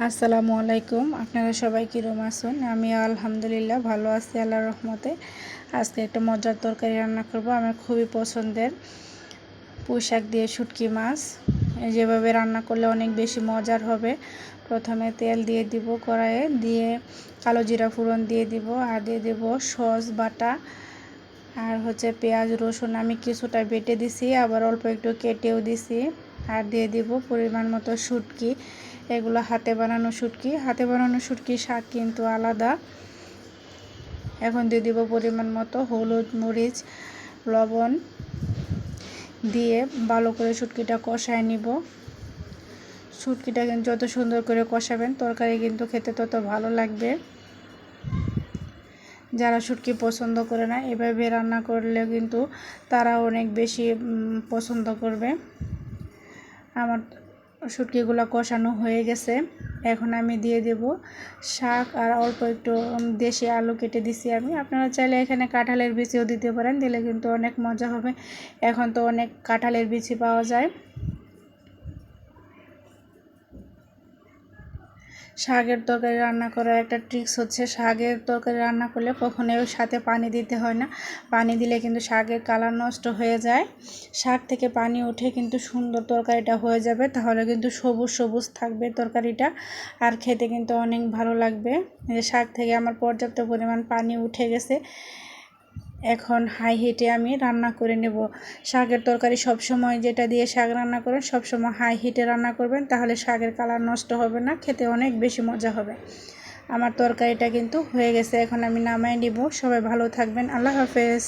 আসসালামু আলাইকুম। আপনারা সবাই কীরম আছেন? আমি আলহামদুলিল্লাহ ভালো আছি, আল্লাহর রহমতে। আজকে একটা মজার তরকারি রান্না করব। আমার খুবই পছন্দের পুঁইশাক দিয়ে শুটকি মাছ। যেভাবে রান্না করলে অনেক বেশি মজার হবে। প্রথমে তেল দিয়ে দিব কড়াইয়ে, দিয়ে কালো জিরা ফোড়ন দিয়ে দিব, আর দিয়ে দেব সস, বাটা, আর হচ্ছে পেঁয়াজ, রসুন। আমি কিছুটা বেটে দিছি, আবার অল্প একটু কেটেও দিছি। আর দিয়ে দিব পরিমাণ মতো শুটকি। এগুলো হাতে বানানো শুটকি। হাতে বানানো শুটকি শাক কিন্তু আলাদা। এখন দিয়ে দিব পরিমাণ মতো হলুদ, মরিচ, লবণ। দিয়ে ভালো করে শুটকিটা কষায় নিব। শুটকিটা কিন্তু যত সুন্দর করে কষাবেন, তরকারি কিন্তু খেতে তত ভালো লাগবে। যারা শুটকি পছন্দ করে না, এভাবে রান্না করলে কিন্তু তারা অনেক বেশি পছন্দ করবে। আমার শুটকিগুলো কষানো হয়ে গেছে। এখন আমি দিয়ে দেব শাক আর অল্প একটু দেশি আলু কেটে দিছি আমি। আপনারা চাইলে এখানে কাঁঠালের বিচিও দিতে পারেন, দিলে কিন্তু অনেক মজা হবে। এখন তো অনেক কাঁঠালের বিচি পাওয়া যায়। শাকের তরকারি রান্না করার একটা ট্রিক্স হচ্ছে। শাকের তরকারি রান্না করলে কখনোই সাথে পানি দিতে হয় না। পানি দিলে কিন্তু শাকের কালার নষ্ট হয়ে যায়। শাক থেকে পানি উঠে কিন্তু সুন্দর তরকারিটা হয়ে যাবে। তাহলে কিন্তু সবুজ সবুজ থাকবে তরকারিটা। আর খেতে কিন্তু অনেক ভালো লাগবে। শাক থেকে আমার পর্যাপ্ত পরিমাণ পানি উঠে গেছে। এখন হাই হিটে আমি রান্না করে নেব। শাকের তরকারি সব সময় যেটা দিয়ে শাক রান্না করেন সব সময় হাই হিটে রান্না করবেন, তাহলে শাকের কালার নষ্ট হবে না, খেতে অনেক বেশি মজা হবে। আমার তরকারিটা কিন্তু হয়ে গেছে, এখন আমি নামাই নিব। সবাই ভালো থাকবেন, আল্লাহ হাফেজ।